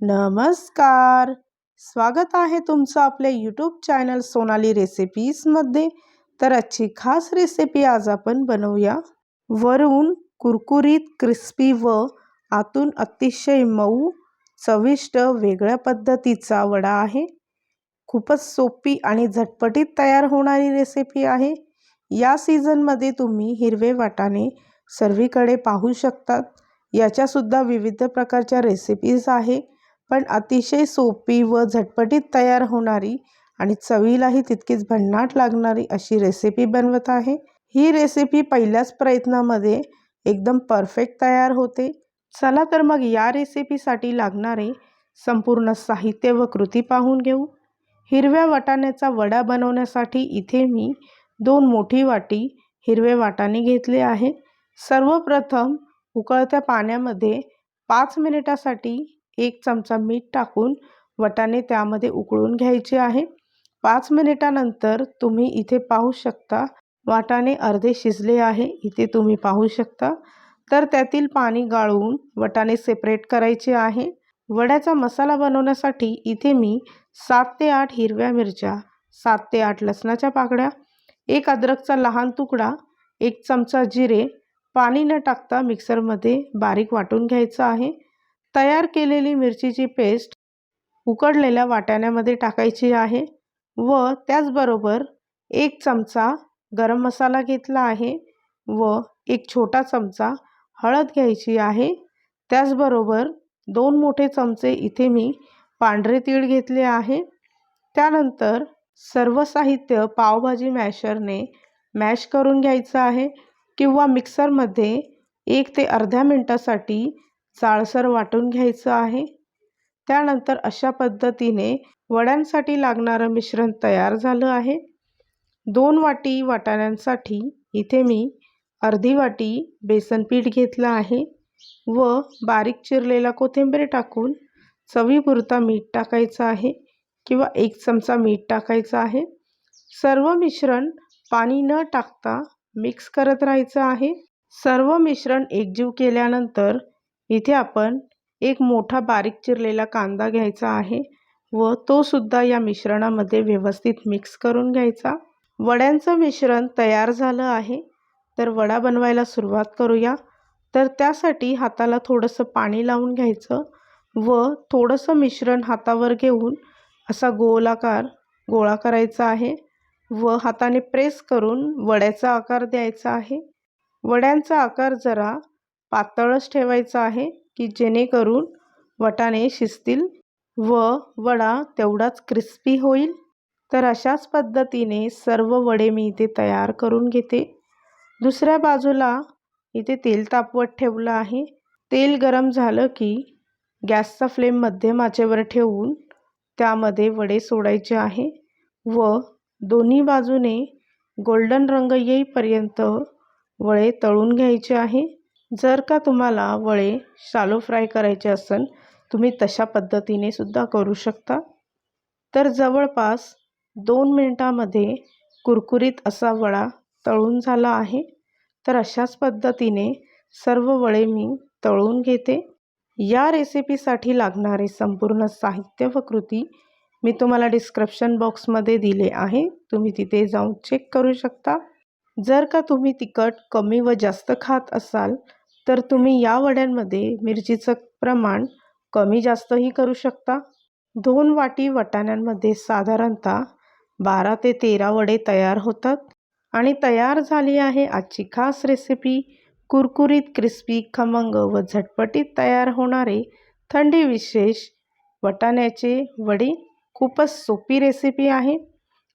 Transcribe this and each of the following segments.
नमस्कार. स्वागत आहे तुमचं आपल्या यूट्यूब चॅनल सोनाली रेसिपीजमध्ये तर आजची खास रेसिपी आज आपण बनवूया. वरून कुरकुरीत क्रिस्पी व आतून अतिशय मऊ चविष्ट वेगळ्या पद्धतीचा वडा आहे. खूपच सोपी आणि झटपटीत तयार होणारी रेसिपी आहे. या सीझनमध्ये तुम्ही हिरवे वाटाणे सर्वीकडे पाहू शकतात. याच्यासुद्धा विविध प्रकारच्या रेसिपीज आहे. पण अतिशय सोपी व झटपटीत तयार होणारी आणि चवीलाही तितकीच भन्नाट लागणारी अशी रेसिपी बनवत आहे. ही रेसिपी पहिल्याच प्रयत्नामध्ये एकदम परफेक्ट तयार होते. चला तर मग या रेसिपीसाठी लागणारे संपूर्ण साहित्य व कृती पाहून घेऊ. हिरव्या वाटाण्याचा वडा बनवण्यासाठी इथे मी दोन मोठी वाटी हिरवे वाटाणे घेतले आहे. सर्वप्रथम उकळत्या पाण्यामध्ये पाच मिनिटासाठी एक चमचा मीठ टाकून वटाणे त्यामध्ये उकळून घ्यायचे आहे. पाच मिनिटानंतर तुम्ही इथे पाहू शकता वाटाणे अर्धे शिजले आहे इथे तुम्ही पाहू शकता. तर त्यातील पाणी गाळून वटाणे सेपरेट करायचे आहे. वड्याचा मसाला बनवण्यासाठी इथे मी सात ते आठ हिरव्या मिरच्या सात ते आठ लसणाच्या पाकड्या एक अद्रकचा लहान तुकडा एक चमचा जिरे पाणी न टाकता मिक्सरमध्ये बारीक वाटून घ्यायचं आहे. तयार केलेली मिरचीची पेस्ट उकडलेल्या वाटाण्यामध्ये टाकायची आहे व त्याचबरोबर एक चमचा गरम मसाला घेतला आहे व एक छोटा चमचा हळद घ्यायची आहे. त्याचबरोबर दोन मोठे चमचे इथे मी पांढरे तीळ घेतले आहे. त्यानंतर सर्व साहित्य पावभाजी मॅशरने मॅश करून घ्यायचं आहे किंवा मिक्सरमध्ये एक ते अर्ध्या मिनटासाठी जाळसर वाटून घ्यायचं आहे. त्यानंतर अशा पद्धतीने वड्यांसाठी लागणारं मिश्रण तयार झालं आहे. दोन वाटी वाटाण्यांसाठी इथे मी अर्धी वाटी बेसन पीठ घेतलं आहे व बारीक चिरलेला कोथिंबीर टाकून चवीपुरता मीठ टाकायचं आहे किंवा एक चमचा मीठ टाकायचं आहे. सर्व मिश्रण पाणी न टाकता मिक्स करत राहायचं आहे. सर्व मिश्रण एकजीव केल्यानंतर इथे आपण एक मोठा बारीक चिरलेला कांदा घ्यायचा आहे व तो सुद्धा या मिश्रणामध्ये व्यवस्थित मिक्स करून घ्यायचा. वड्यांचं मिश्रण तयार झालं आहे. तर वडा बनवायला सुरुवात करूया. तर त्यासाठी हाताला थोडंसं पाणी लावून घ्यायचं व थोडंसं मिश्रण हातावर घेऊन असा गोलाकार गोळा करायचा आहे व हाताने प्रेस करून वड्याचा आकार द्यायचा आहे. वड्यांचा आकार जरा पातळच ठेवायचं आहे की जेणेकरून वटाणे शिजतील व वडा तेवढाच क्रिस्पी होईल. तर अशाच पद्धतीने सर्व वडे मी इथे तयार करून घेते. दुसऱ्या बाजूला इथे तेल तापवत ठेवलं आहे. तेल गरम झालं की गॅसचा फ्लेम मध्यम आचेवर ठेवून त्यामध्ये वडे सोडायचे आहे व दोन्ही बाजूने गोल्डन रंग येईपर्यंत वळे तळून घ्यायचे आहे. जर का तुम्हाला वळे शालो फ्राय करायचे असेल तुम्ही तशा पद्धतीने सुद्धा करू शकता. तर जवळपास दोन मिनटामध्ये कुरकुरीत असा वडा तळून झाला आहे. तर अशाच पद्धतीने सर्व वळे मी तळून घेते. या रेसिपीसाठी लागणारे संपूर्ण साहित्य व कृती मी तुम्हाला डिस्क्रिप्शन बॉक्समध्ये दिले आहे. तुम्ही तिथे जाऊन चेक करू शकता. जर का तुम्ही तिखट कमी व जास्त खात असाल तर तुम्ही या वड्यांमध्ये मिरचीचं प्रमाण कमी जास्तही करू शकता. दोन वाटी वटाण्यांमध्ये साधारणतः बारा ते तेरा वडे तयार होतात. आणि तयार झाली आहे आजची खास रेसिपी कुरकुरीत क्रिस्पी खमंग व झटपटीत तयार होणारे थंडी विशेष वटाण्याचे वडे खूपच सोपी रेसिपी आहे.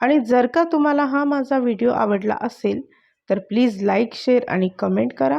आणि जर का तुम्हाला हा माझा व्हिडिओ आवडला असेल तर प्लीज लाईक शेअर आणि कमेंट करा.